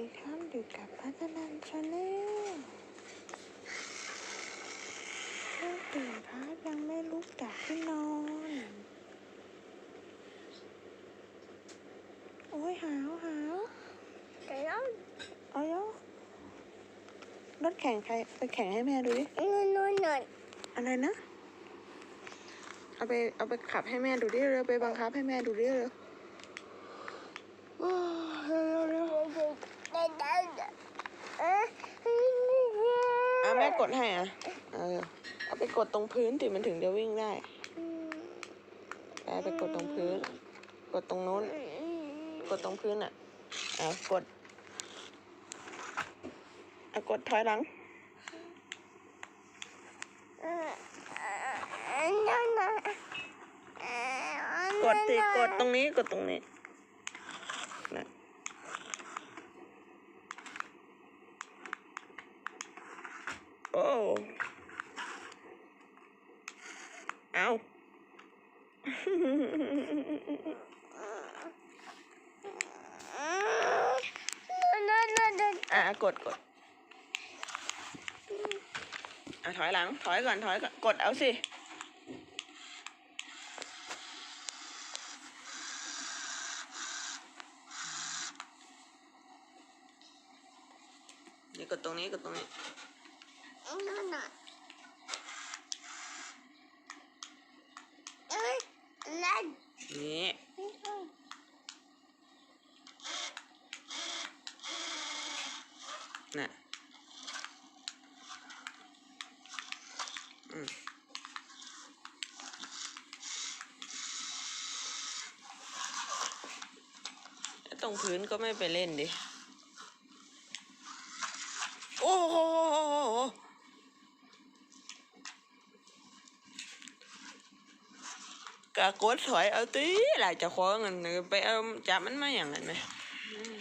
ดีครับอยู่กับพัฒนันชาแนลเพิ่งตื่นครับยังไม่ลุกจากที่นอน โอ้ยหาวหาวแต่แล้วเอายกรถแข่งใครไปแข่งให้แม่ดูดินู่นนู่นนู่นอะไรนะ เอาไปเอาไปขับให้แม่ดูดิเร็วไปบังคับให้แม่ดูดิเร็วโอ้ยเร็วเร็วเร็ว แต่แต่เออ อะ แม่กดให้อะเออเอาไปกดตรงพื้นติมันถึงจะวิ่งได้แม่ไปกดตรงพื้น กดตรงนู้น กดตรงพื้นอะเอากดเอากดถอยหลังกดสิกดตรงนี้กดตรงนี้ โอ้เอานั่นนั่นนั่นอะกดกดอะถอยหลัง ถอยก่อน ถอยก่อน กดเอาสินี่กดตรงนี้ กดตรงนี้ นั่นน่ะเอ้ยนั่นนี่น่ะอืมตรงพื้นก็ไม่ไปเล่นดิ โอ้โห กะกดถอยเอาตีหลายจะคว้าเงินไปเอาจับมันมาอย่างนั้นไหมอืม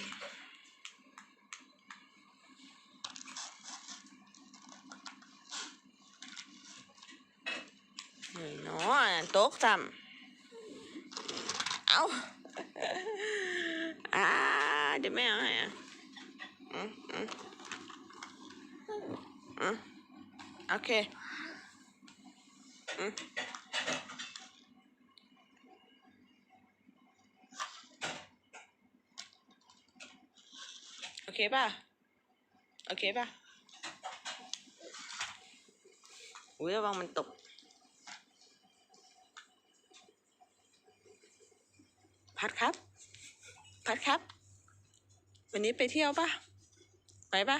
เฮ้ยเนาะตกซ้ำเอา อ่าเดี๋ยวแม่เอาให้อะอืมอืมอืมโอ เคอืมโอเคป่ะ โอเคป่ะ อุ้ยระวังมันตก พัดครับ พัดครับ วันนี้ไปเที่ยวป่ะ ไปป่ะ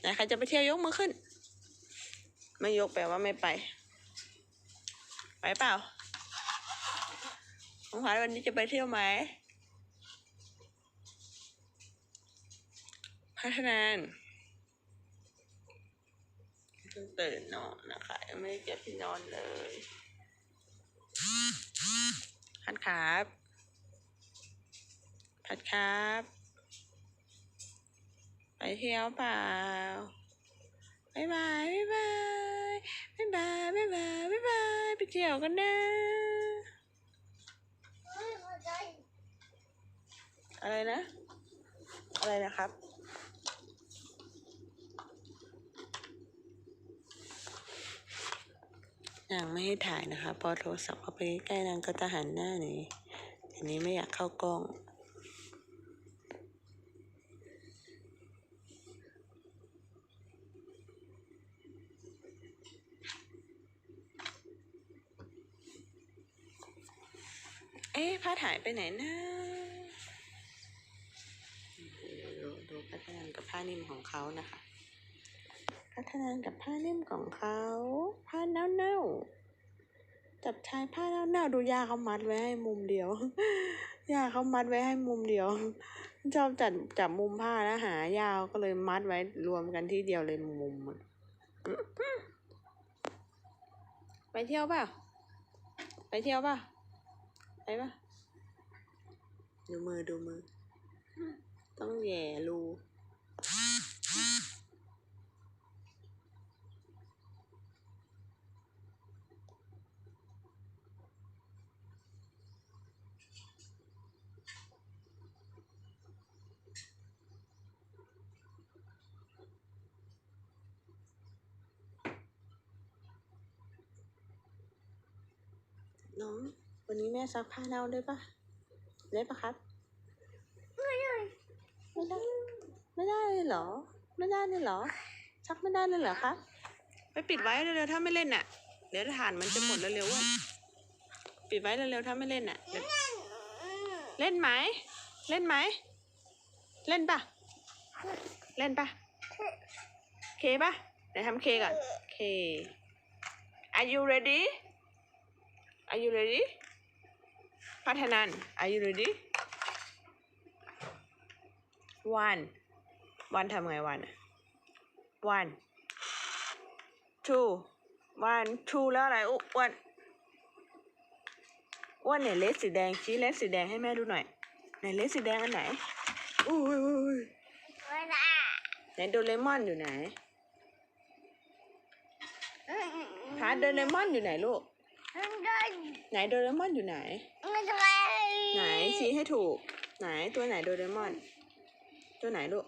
ไหนใครจะไปเที่ยวยกมือขึ้น ไม่ยกแปลว่าไม่ไป ไปเปล่าน้องพัดวันนี้จะไปเที่ยวไหม พัฒนานเพิ่งตื่นนอนนะคะยังไม่ได้เก็บที่นอนเลยพัดครับพัดครับ ไปเที่ยวเปล่าบ๊ายบายบ๊ายบายบ๊ายบายบ๊ายบายบ๊ายบายไปเที่ยวกันนะอะไรนะ อะไรนะครับ นางไม่ให้ถ่ายนะคะ พอโทรศัพท์เข้าไปใกล้นางก็จะหันหน้าหนีอันนี้ไม่อยากเข้ากล้อง เอ๊ะผ้าถ่ายไปไหนนะดูดูพัฒนานกับผ้านิ่มของเขานะคะ พัฒนานกับผ้านิ่มของเขา เน่าเน่าๆ จับชายผ้าเน่าเน่าๆดูยาเขามัดไว้ให้มุมเดียว ยาเขามัดไว้ให้มุมเดียว ชอบจัดจับมุมผ้าแล้วหายาวก็เลยมัดไว้รวมกันที่เดียวเลยมุมไปเที่ยวเปล่า ไปเที่ยวเปล่า ไปปะดูมือดูมือ ต้องแหย่รู น้อง วันนี้แม่ซักผ้าเน่าได้ปะได้ปะครับ ไม่ได้ ไม่ได้ ไม่ได้เลยเหรอ ไม่ได้เลยเหรอ ซักไม่ได้เลยเหรอครับ ไปปิดไว้เร็วๆถ้าไม่เล่นน่ะ เดี๋ยวถ่านมันจะหมดเร็วๆอะปิดไว้เร็วๆถ้าไม่เล่นน่ะเดี๋ยวเล่นไหม เล่นไหม เล่นปะเล่นปะเคปะไหนทำเคก่อนเค Are you ready Are you ready พัฒนัน Are you ready one one ทำไง one อะ one two one two แล้วอะไรอุ๊อ้วนอ้วนเนี่ยเลสสีแดงชี้เลสสีแดงให้แม่ดูหน่อยไหนเลสสีแดงอันไหนอุ้ยอุ้ยไหนโดเรมอนอยู่ไหนหาโดเรมอนอยู่ไหนลูก ไม่ได้ไหนโดเรมอนอยู่ไหนไม่ได้ไหนชี้ให้ถูก ไหนตัวไหนโดเรมอน ตัวไหนลูก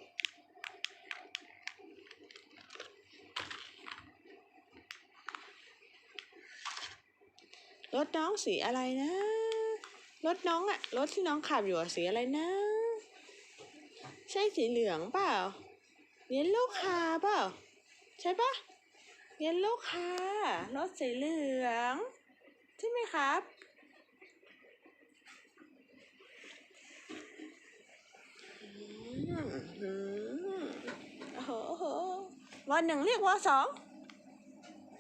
รถน้องสีอะไรนะ รถน้องอะรถที่น้องขับอยู่อะสีอะไรนะ ใช่สีเหลืองเปล่าเยลโล่คาเปล่า ใช่ปะเยลโล่คารถสีเหลืองใช่ไหมครับอืมอืมโอ้โหโอ้โหวอหนึ่งเรียกวอสอง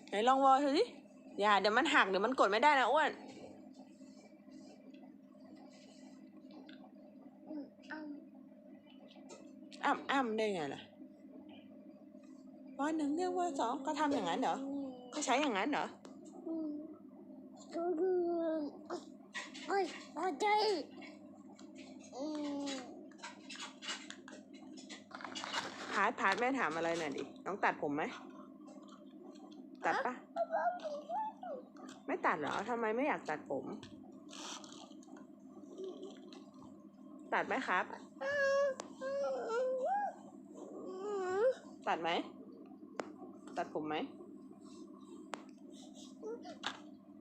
ไหนลองวอเธอสิอย่าเดี๋ยวมันหักเดี๋ยวมันกดไม่ได้นะอ้วนอ้ำอ้ำได้ไงล่ะวอหนึ่งเรียกวอสองก็ทำอย่างนั้นเหรอก็ใช้อย่างนั้นเหรอ โอ้ยพอใจอืมพาร์ทพาร์ทแม่ถามอะไรหน่อยดิ น้องตัดผมไหม ตัดปะไม่ตัดเหรอทำไมไม่อยากตัดผม ตัดไหมครับ ตัดไหม ตัดผมไหม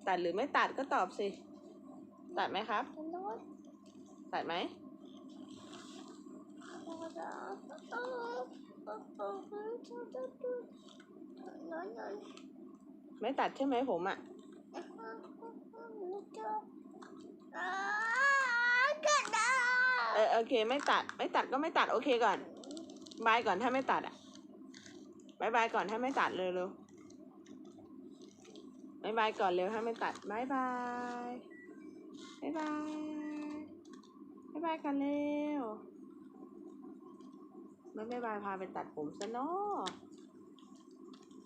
ตัดหรือไม่ตัดก็ตอบสิ ตัดไหมครับ ตัดไหม ไม่ตัดใช่ไหมผมอะเออโอเคไม่ตัดไม่ตัดก็ไม่ตัดโอเคก่อนบายก่อนถ้าไม่ตัดอะบายบายก่อนถ้าไม่ตัดเร็วเร็ว บายบายก่อนเร็วถ้าไม่ตัดบายบายบายบายบายบายกันเร็วไม่บายบายพาไปตัดผมซะเนาะ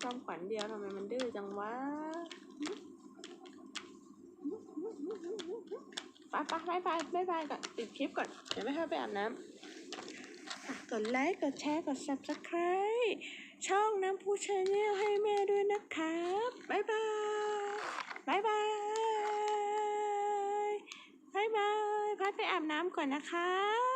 จอมขวัญเดียวทำไมมันดื้อจังวะปไปะบายบายบายบายก่อนปิดคลิปก่อน เดี๋ยวไม่เข้ไปอาบน้ำกดไลค์ กดแชร์ กด subscribe ช่องน้ำผู้ชาแนลให้แม่ด้วยนะครับบายบาย บายบายบายบายพัดไปอาบน้ำก่อนนะคะ